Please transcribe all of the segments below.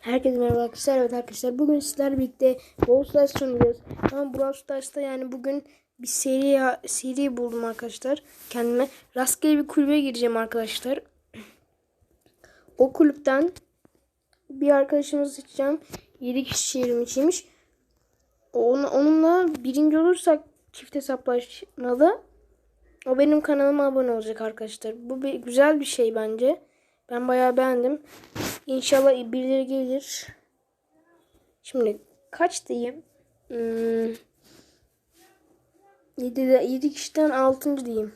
Herkese merhaba arkadaşlar. Evet arkadaşlar bugün sizler birlikte Brawl Stars oynayacağız. Ama Brawl Stars'ta yani bugün bir seri seri buldum arkadaşlar. Kendime rastgele bir kulübe gireceğim arkadaşlar. O kulüpten bir arkadaşımızı seçeceğim. 7 kişi çevrim içiymiş. Onun, onunla birinci olursak çift hesaplaşmalı. O benim kanalıma abone olacak arkadaşlar. Bu bir, güzel bir şey bence. Ben bayağı beğendim. İnşallah birileri gelir. Şimdi kaç diyeyim? Hmm, 7, 7 kişiden 6. diyeyim.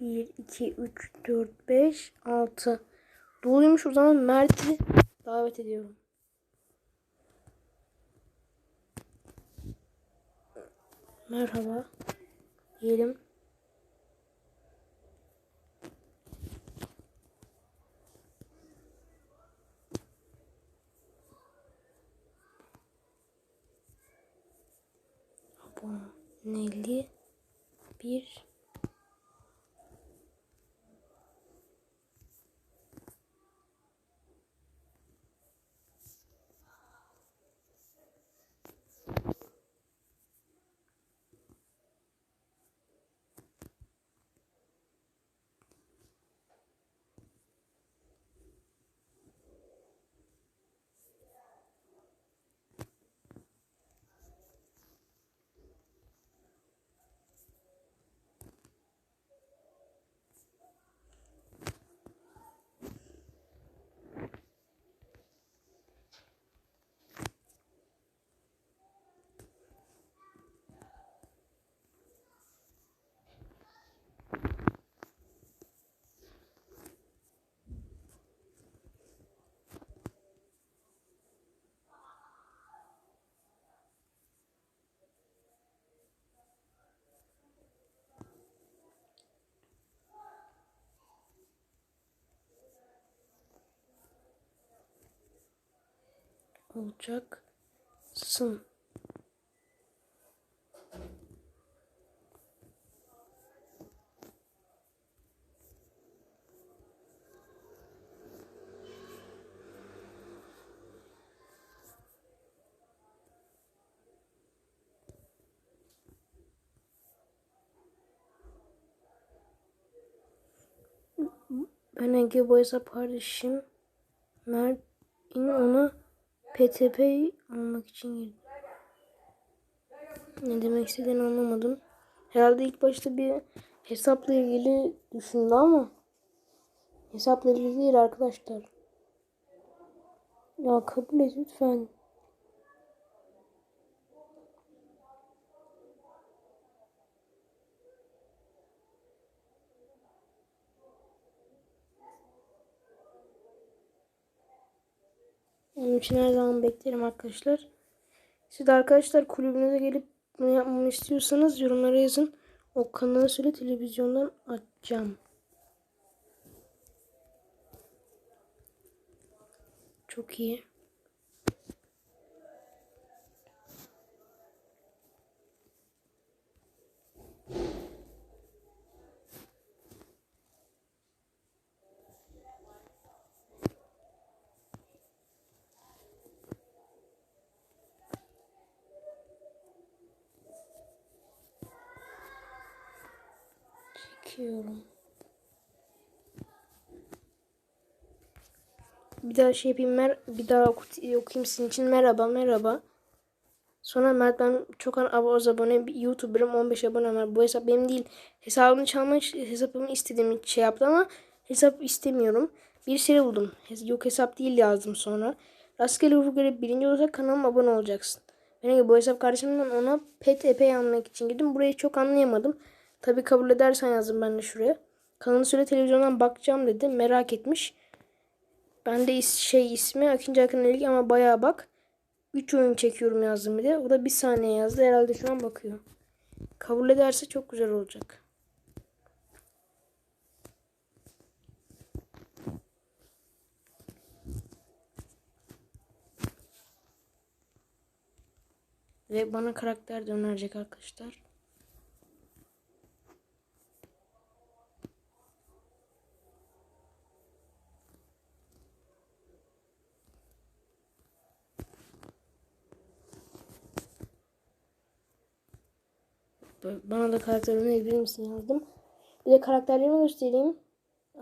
1, 2, 3, 4, 5, 6. Doluymuş o zaman Mert'i davet ediyorum. Merhaba. Diyelim. Aboneli bir olacaksın. Ben Ege bu hesap kardeşim. Mert'in ona PTP almak için girdim. Ne demek istediğini anlamadım. Herhalde ilk başta bir hesapla ilgili düşündü ama hesapla ilgili değil arkadaşlar. Ya kabul et lütfen. Onun için her zaman beklerim arkadaşlar. Siz de arkadaşlar kulübünüze gelip bunu yapmamı istiyorsanız yorumlara yazın. O kanalı söyle televizyondan açacağım. Çok iyi. Çekiyorum. Bir daha şey yapayım. Mer bir daha oku- okuyayım sizin için. Merhaba merhaba. Sonra Mert ben çok az abone bir YouTuber'ım 15 abone var. Bu hesap benim değil. Hesabını çalmak hesabımı istediğim şey yaptı ama hesap istemiyorum. Bir seri buldum. Yok hesap değil yazdım sonra. Rastgele ufuk göre birinci olacak kanalıma abone olacaksın. Ben bu hesap kardeşimden ona pet epey almak için girdim. Burayı çok anlayamadım. Tabi kabul edersen yazdım ben de şuraya. Kanalı söyle televizyondan bakacağım dedi. Merak etmiş. Ben de is şey ismi Akıncı Akın Elik ama bayağı bak. 3 oyun çekiyorum yazdım bir de. O da bir saniye yazdı. Herhalde şu an bakıyor. Kabul ederse çok güzel olacak. Ve bana karakter de önerecek arkadaşlar. Bana da karakter önerebilir misin yazdım. Bir de karakterlerimi göstereyim.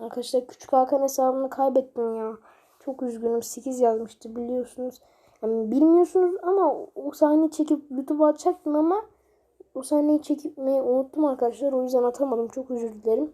Arkadaşlar küçük Hakan hesabını kaybettim ya. Çok üzgünüm. 8 yazmıştı biliyorsunuz. Yani bilmiyorsunuz ama o sahneyi çekip YouTube'a atacaktım ama o sahneyi çekmeyi unuttum arkadaşlar. O yüzden atamadım. Çok özür dilerim.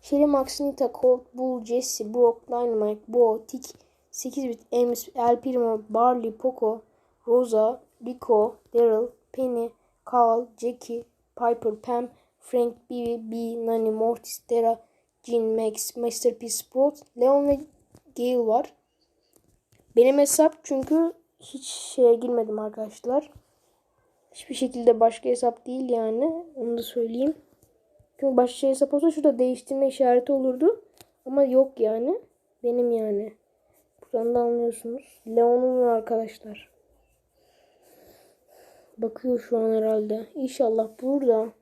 Shelly Max, Colt, Bull, Jesse, Brock, Dynamite, Bo, Tick, 8 bit, Ames, El Primo, Barley, Poco, Rosa, Rico, Daryl, Penny, Carl, Jackie, Piper, Pam, Frank, Bibi, B, Nani, Mortis, Dara, Jean, Max, Masterpiece, Sprout, Leon ve Gale var. Benim hesap çünkü hiç şeye girmedim arkadaşlar. Hiçbir şekilde başka hesap değil yani. Onu da söyleyeyim. Çünkü başka hesap olsa şurada değiştirme işareti olurdu. Ama yok yani. Benim yani. Buradan da anlıyorsunuz. Leon'un arkadaşlar. Bakıyor şu an herhalde. İnşallah burada.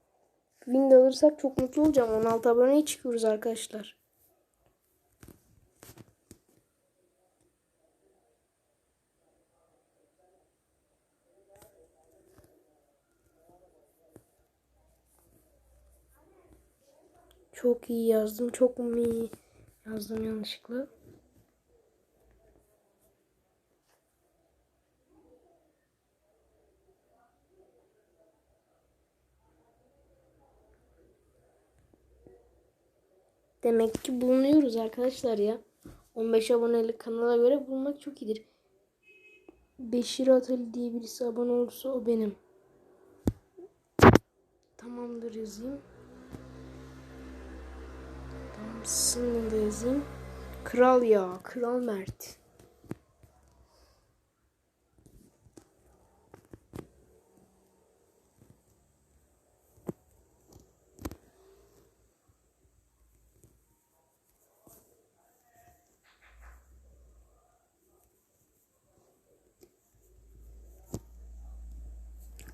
Win alırsak çok mutlu olacağım. 16 aboneye çıkıyoruz arkadaşlar. Çok iyi yazdım. Çok mu iyi yazdım yanlışlıkla. Demek ki bulunuyoruz arkadaşlar ya. 15 abonelik kanala göre bulunmak çok iyidir. Beşir Atali diye birisi abone olursa o benim. Tamamdır yazayım. Tamamsın da yazayım. Kral ya. Kral Mert.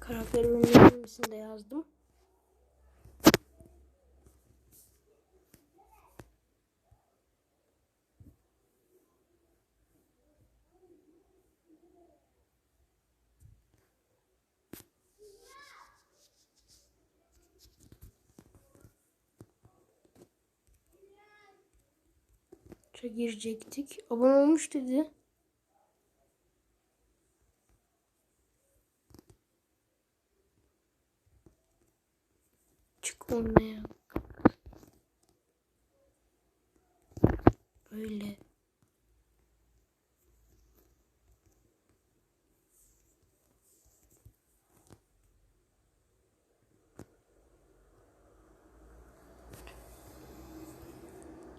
Karakter bölümünün de yazdım. girecektik. Abone olmuş dedi. Böyle.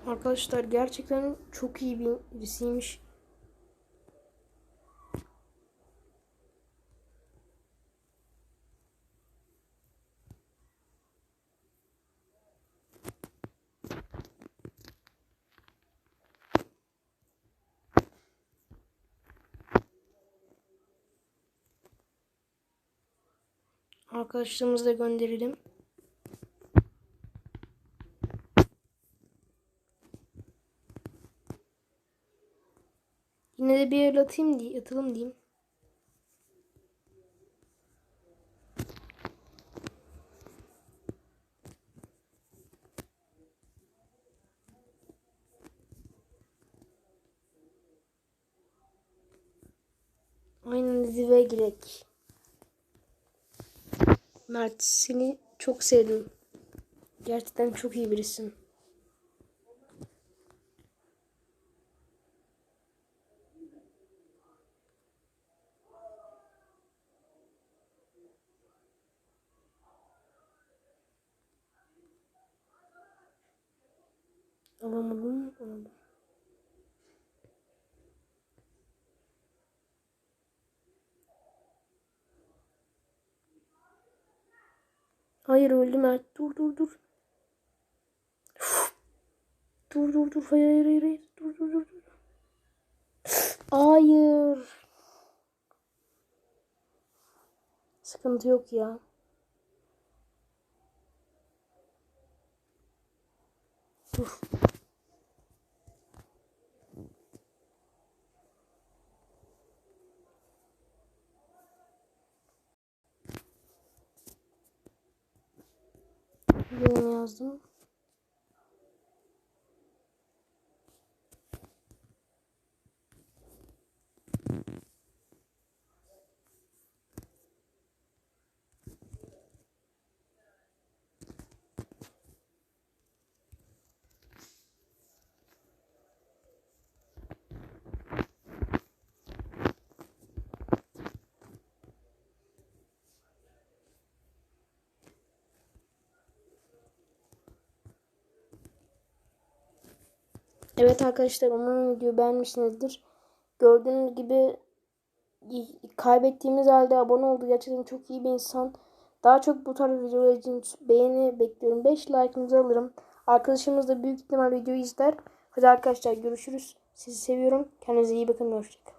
Arkadaşlar gerçekten çok iyi bir birisiymiş. Arkadaşlarımızı da gönderelim. Yine de bir el atayım diye, atalım diyeyim. Aynen dizive girek. Mert seni çok sevdim. Gerçekten çok iyi birisin. Alamadım. Alamadım. Hayır öldü Mert. Dur dur dur. dur dur dur. Hayır hayır hayır. hayır. Dur dur. dur. Hayır. Sıkıntı yok ya. Dur. Yazdım. Evet arkadaşlar umarım videoyu beğenmişsinizdir. Gördüğünüz gibi kaybettiğimiz halde abone oldu. Gerçekten çok iyi bir insan. Daha çok bu tarz videolar için beğeni bekliyorum. 5 like'ınızı alırım. Arkadaşımız da büyük ihtimal videoyu izler. Hadi arkadaşlar görüşürüz. Sizi seviyorum. Kendinize iyi bakın. Hoşçakalın.